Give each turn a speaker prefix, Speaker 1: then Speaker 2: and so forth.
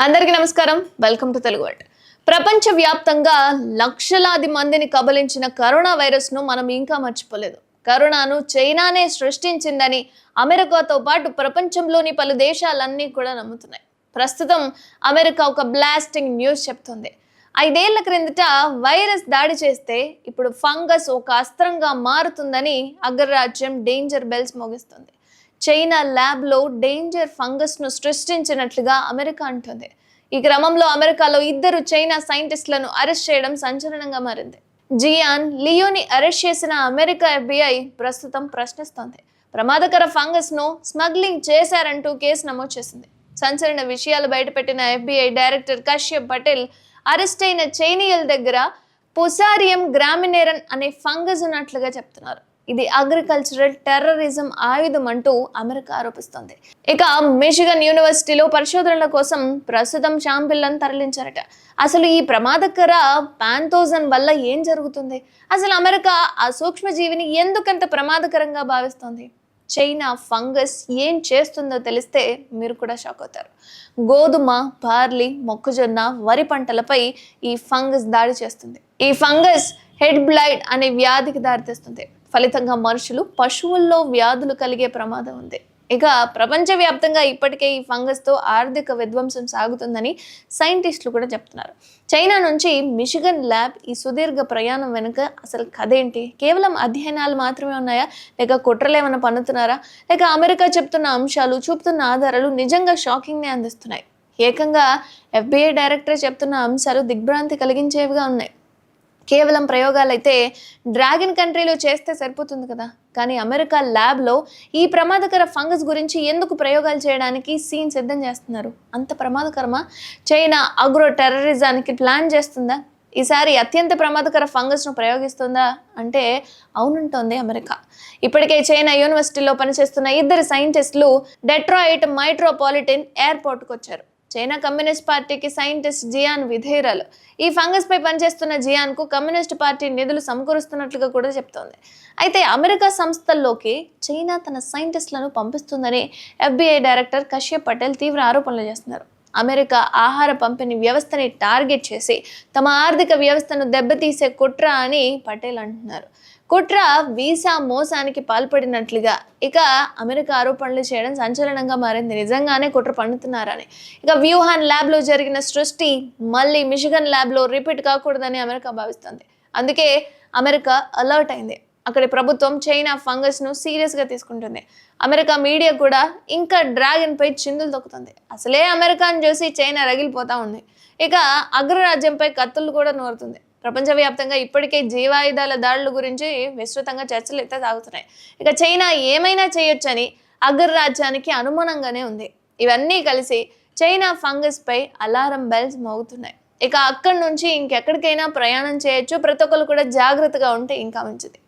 Speaker 1: అందరికీ నమస్కారం. Welcome to Telugu world ప్రపంచ వ్యాప్తంగా లక్షలాది మందిని కబలించిన కరోనా వైరస్ను మనం ఇంకా మర్చిపోలేదు. కరోనాను చైనానే సృష్టించిందని అమెరికాతో పాటు ప్రపంచంలోని పలు దేశాలన్నీ కూడా నమ్ముతున్నాయి. ప్రస్తుతం అమెరికా ఒక బ్లాస్టింగ్ న్యూస్ చెప్తుంది. ఐదేళ్ళ క్రిందట వైరస్ దాడి చేస్తే ఇప్పుడు ఫంగస్ ఒక అస్త్రంగా మారుతుందని అగ్రరాజ్యం డేంజర్ బెల్స్ మోగిస్తుంది. చైనా ల్యాబ్లో డేంజర్ ఫంగస్ను సృష్టించినట్లుగా అమెరికా అంటుంది. ఈ క్రమంలో అమెరికాలో ఇద్దరు చైనా సైంటిస్టులను అరెస్ట్ చేయడం సంచలనంగా మారింది. జియాన్ లియోని అరెస్ట్ చేసిన అమెరికా ఎఫ్బిఐ ప్రస్తుతం ప్రశ్నిస్తోంది. ప్రమాదకర ఫంగస్ను స్మగ్లింగ్ చేశారంటూ కేసు నమోదు చేసింది. సంచలన విషయాలు బయటపెట్టిన FBI director Kashyap Patel arrest అయిన చైనీయుల దగ్గర పొసారియం గ్రామినేరన్ అనే ఫంగస్ ఉన్నట్లుగా చెప్తున్నారు. ఇది అగ్రికల్చరల్ టెర్రరిజం ఆయుధం అంటూ అమెరికా ఆరోపిస్తోంది. ఇక మిషిగన్ యూనివర్సిటీలో పరిశోధనల కోసం ప్రస్తుతం షాంపిల్లను తరలించారట. అసలు ఈ ప్రమాదకర పాంతోజన్ వల్ల ఏం జరుగుతుంది? అసలు అమెరికా ఆ సూక్ష్మజీవిని ఎందుకంత ప్రమాదకరంగా భావిస్తోంది? చైనా ఫంగస్ ఏం చేస్తుందో తెలిస్తే మీరు కూడా షాక్ అవుతారు. గోధుమ బార్లీ మొక్కజొన్న వరి పంటలపై ఈ ఫంగస్ దాడి చేస్తుంది. ఈ ఫంగస్ హెడ్ బ్లైడ్ అనే వ్యాధికి దారితీస్తుంది. ఫలితంగా మనుషులు పశువుల్లో వ్యాధులు కలిగే ప్రమాదం ఉంది. ఇక ప్రపంచవ్యాప్తంగా ఇప్పటికే ఈ ఫంగస్తో ఆర్థిక విధ్వంసం సాగుతుందని సైంటిస్టులు కూడా చెప్తున్నారు. చైనా నుంచి మిషిగన్ ల్యాబ్ ఈ సుదీర్ఘ ప్రయాణం వెనుక అసలు కథ ఏంటి కేవలం అధ్యయనాలు మాత్రమే ఉన్నాయా? లేక కుట్రలు ఏమైనా పన్నుతున్నారా? లేక అమెరికా చెప్తున్న అంశాలు చూపుతున్న ఆధారాలు నిజంగా షాకింగ్నే అందిస్తున్నాయి? ఏకంగా ఎఫ్బిఐ డైరెక్టర్ చెప్తున్న అంశాలు దిగ్భ్రాంతి కలిగించేవిగా ఉన్నాయి. కేవలం ప్రయోగాలైతే డ్రాగన్ కంట్రీలో చేస్తే సరిపోతుంది కదా. కానీ అమెరికా ల్యాబ్లో ఈ ప్రమాదకర ఫంగస్ గురించి ఎందుకు ప్రయోగాలు చేయడానికి సీన్ సిద్ధం చేస్తున్నారు? అంత ప్రమాదకరమా? చైనా అగ్రో టెర్రరిజానికి ప్లాన్ చేస్తుందా? ఈసారి అత్యంత ప్రమాదకర ఫంగస్ను ప్రయోగిస్తుందా? అంటే అవునుంటోంది అమెరికా. ఇప్పటికే చైనా యూనివర్సిటీలో పనిచేస్తున్న ఇద్దరు సైంటిస్టులు డెట్రాయిట్ మైట్రోపాలిటన్ ఎయిర్పోర్ట్కి వచ్చారు చైనా కమ్యూనిస్ట్ పార్టీకి సైంటిస్ట్ జియాన్ విధేయరాలు ఈ ఫంగస్ పై పనిచేస్తున్న జియాన్కు కమ్యూనిస్ట్ పార్టీ నిధులు సమకూరుస్తున్నట్లుగా కూడా చెప్తోంది. అయితే అమెరికా సంస్థల్లోకి చైనా తన సైంటిస్టులను పంపిస్తుందని ఎఫ్బిఐ డైరెక్టర్ కశ్యప్ పటేల్ తీవ్ర ఆరోపణలు చేస్తున్నారు. అమెరికా ఆహార పంపిణీ వ్యవస్థని టార్గెట్ చేసి తమ ఆర్థిక వ్యవస్థను దెబ్బతీసే కుట్ర అని పటేల్ అంటున్నారు. కుట్ర వీసా మోసానికి పాల్పడినట్లుగా ఇక అమెరికా ఆరోపణలు చేయడం సంచలనంగా మారింది. నిజంగానే కుట్ర పండుతున్నారని. ఇక వ్యూహాన్ ల్యాబ్లో జరిగిన సృష్టి మళ్ళీ మిషిగన్ ల్యాబ్లో రిపీట్ కాకూడదని అమెరికా భావిస్తుంది. అందుకే అమెరికా అలర్ట్ అయింది. అక్కడి ప్రభుత్వం చైనా ఫంగస్ను సీరియస్గా తీసుకుంటుంది. అమెరికా మీడియా కూడా ఇంకా డ్రాగన్పై చిందులు తొక్కుతుంది. అసలే అమెరికాను చూసి చైనా రగిలిపోతూ ఉంది. ఇక అగ్రరాజ్యంపై కత్తులు కూడా నూరుతుంది. ప్రపంచవ్యాప్తంగా ఇప్పటికే జీవాయుధాల దాడుల గురించి విస్తృతంగా చర్చలు అయితే సాగుతున్నాయి. ఇక చైనా ఏమైనా చేయొచ్చని అగ్రరాజ్యానికి అనుమానంగానే ఉంది. ఇవన్నీ కలిసి చైనా ఫంగస్ పై అలారం బెల్స్ మోగుతున్నాయి. ఇక అక్కడి నుంచి ఇంకెక్కడికైనా ప్రయాణం చేయొచ్చు. ప్రతి ఒక్కరు కూడా జాగ్రత్తగా ఉంటే ఇంకా మంచిది.